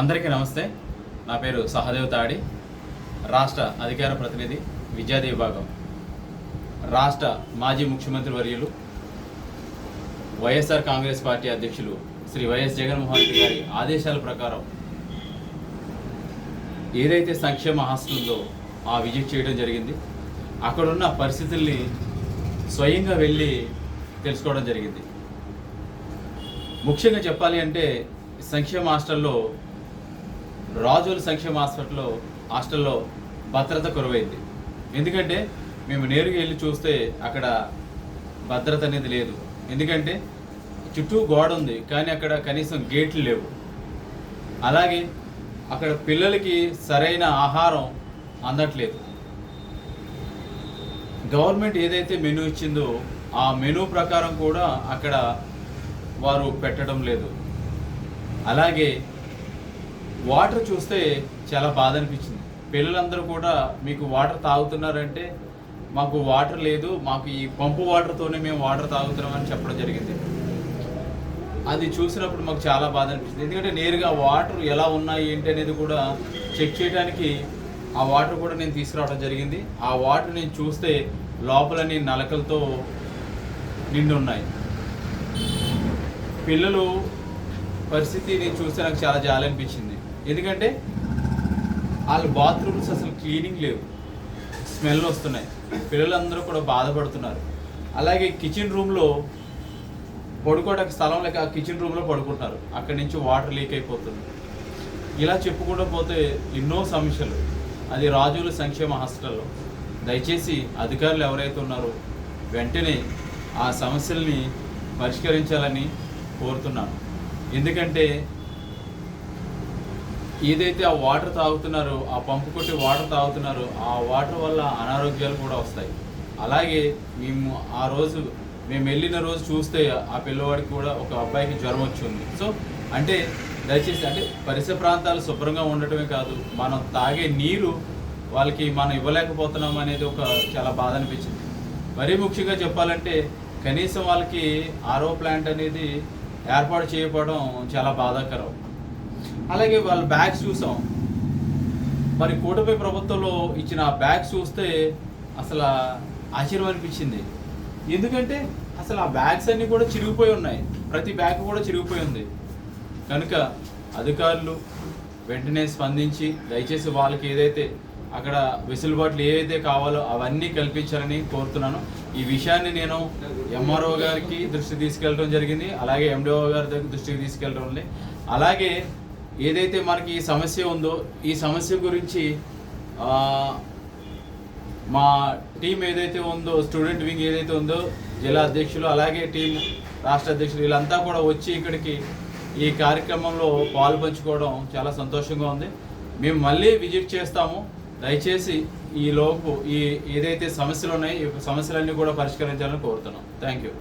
అందరికీ నమస్తే. నా పేరు సహదేవ్ తాడి రాష్ట్ర అధికార ప్రతినిధి విద్యార్థి విభాగం. రాష్ట్ర మాజీ ముఖ్యమంత్రి వర్యులు వైఎస్ఆర్ కాంగ్రెస్ పార్టీ అధ్యక్షులు శ్రీ వైఎస్ జగన్మోహన్ రెడ్డి గారి ఆదేశాల ప్రకారం ఏదైతే సంక్షేమ హాస్టల్ ఉందో ఆ విజిట్ చేయడం జరిగింది. అక్కడున్న పరిస్థితుల్ని స్వయంగా వెళ్ళి తెలుసుకోవడం జరిగింది. ముఖ్యంగా చెప్పాలి అంటే సంక్షేమ హాస్టల్లో రాజుల సంక్షేమ హాస్పిటల్లో హాస్టల్లో భద్రత కొరవైంది. ఎందుకంటే మేము నేరుగా వెళ్ళి చూస్తే అక్కడ భద్రత అనేది లేదు. ఎందుకంటే చుట్టూ గోడ ఉంది కానీ అక్కడ కనీసం గేట్లు లేవు. అలాగే అక్కడ పిల్లలకి సరైన ఆహారం అందట్లేదు. గవర్నమెంట్ ఏదైతే మెనూ ఇచ్చిందో ఆ మెనూ ప్రకారం కూడా అక్కడ వారు పెట్టడం లేదు. అలాగే వాటర్ చూస్తే చాలా బాధ అనిపించింది. పిల్లలందరూ కూడా మీకు వాటర్ తాగుతున్నారంటే మాకు వాటర్ లేదు మాకు ఈ పంపు వాటర్తోనే మేము వాటర్ తాగుతున్నామని చెప్పడం జరిగింది. అది చూసినప్పుడు మాకు చాలా బాధ అనిపించింది. ఎందుకంటే నేరుగా వాటర్ ఎలా ఉన్నాయి ఏంటి అనేది కూడా చెక్ చేయడానికి ఆ వాటర్ కూడా నేను తీసుకురావడం జరిగింది. ఆ వాటర్ నేను చూస్తే లోపలని నలకలతో నిండి ఉన్నాయి పిల్లలు పరిస్థితి నేను చూస్తే నాకు చాలా జాలి అనిపించింది. ఎందుకంటే వాళ్ళ బాత్రూమ్స్ అసలు క్లీనింగ్ లేవు. స్మెల్ వస్తున్నాయి. పిల్లలందరూ కూడా బాధపడుతున్నారు. అలాగే కిచెన్ రూమ్లో పడుకోవడానికి స్థలం లేక కిచెన్ రూమ్లో పడుకుంటున్నారు. అక్కడి నుంచి వాటర్ లీక్ అయిపోతుంది. ఇలా చెప్పుకుంటూ పోతే ఎన్నో సమస్యలు. అది రాజుల సంక్షేమ హాస్టల్లో. దయచేసి అధికారులు ఎవరైతే ఉన్నారో వెంటనే ఆ సమస్యల్ని పరిష్కరించాలని కోరుతున్నాను. ఎందుకంటే ఏదైతే ఆ వాటర్ తాగుతున్నారో ఆ పంపు కొట్టి వాటర్ తాగుతున్నారో ఆ వాటర్ వల్ల అనారోగ్యాలు కూడా వస్తాయి. అలాగే మేము ఆ రోజు మేము వెళ్ళిన రోజు చూస్తే ఆ పిల్లవాడికి కూడా ఒక అబ్బాయికి జ్వరం వచ్చింది. సో అంటే దయచేసి అంటే పరిసర ప్రాంతాలు శుభ్రంగా ఉండటమే కాదు మనం తాగే నీరు వాళ్ళకి మనం ఇవ్వలేకపోతున్నాం అనేది ఒక చాలా బాధ అనిపించింది. మరీ ముఖ్యంగా చెప్పాలంటే కనీసం వాళ్ళకి ఆరో ప్లాంట్ అనేది ఏర్పాటు చేయకపోవడం చాలా బాధాకరం. అలాగే వాళ్ళ బ్యాగ్స్ చూసాం. మరి కూటమి ప్రభుత్వంలో ఇచ్చిన ఆ బ్యాగ్స్ చూస్తే అసలు ఆశ్చర్యం అనిపించింది. ఎందుకంటే అసలు ఆ బ్యాగ్స్ అన్నీ కూడా చిరిగిపోయి ఉన్నాయి. ప్రతి బ్యాగ్ కూడా చిరిగిపోయి ఉంది. కనుక అధికారులు వెంటనే స్పందించి దయచేసి వాళ్ళకి ఏదైతే అక్కడ వెసులుబాట్లు ఏవైతే కావాలో అవన్నీ కల్పించాలని కోరుతున్నాను. ఈ విషయాన్ని నేను ఎంఆర్ఓ గారికి దృష్టి తీసుకెళ్ళడం జరిగింది. అలాగే ఎండిఓ గారి దగ్గర దృష్టికి తీసుకెళ్ళడం ఉంది. అలాగే ఏదైతే మనకి ఈ సమస్య ఉందో ఈ సమస్య గురించి మా టీం ఏదైతే ఉందో స్టూడెంట్ వింగ్ ఏదైతే ఉందో జిల్లా అధ్యక్షులు అలాగే టీం రాష్ట్ర అధ్యక్షులు వీళ్ళంతా కూడా వచ్చి ఇక్కడికి ఈ కార్యక్రమంలో పాలు పంచుకోవడం చాలా సంతోషంగా ఉంది. మేము మళ్ళీ విజిట్ చేస్తాము. దయచేసి ఈ లోపు ఈ ఏదైతే సమస్యలు ఉన్నాయో ఈ సమస్యలన్నీ కూడా పరిష్కరించాలని కోరుతున్నాం. Thank you.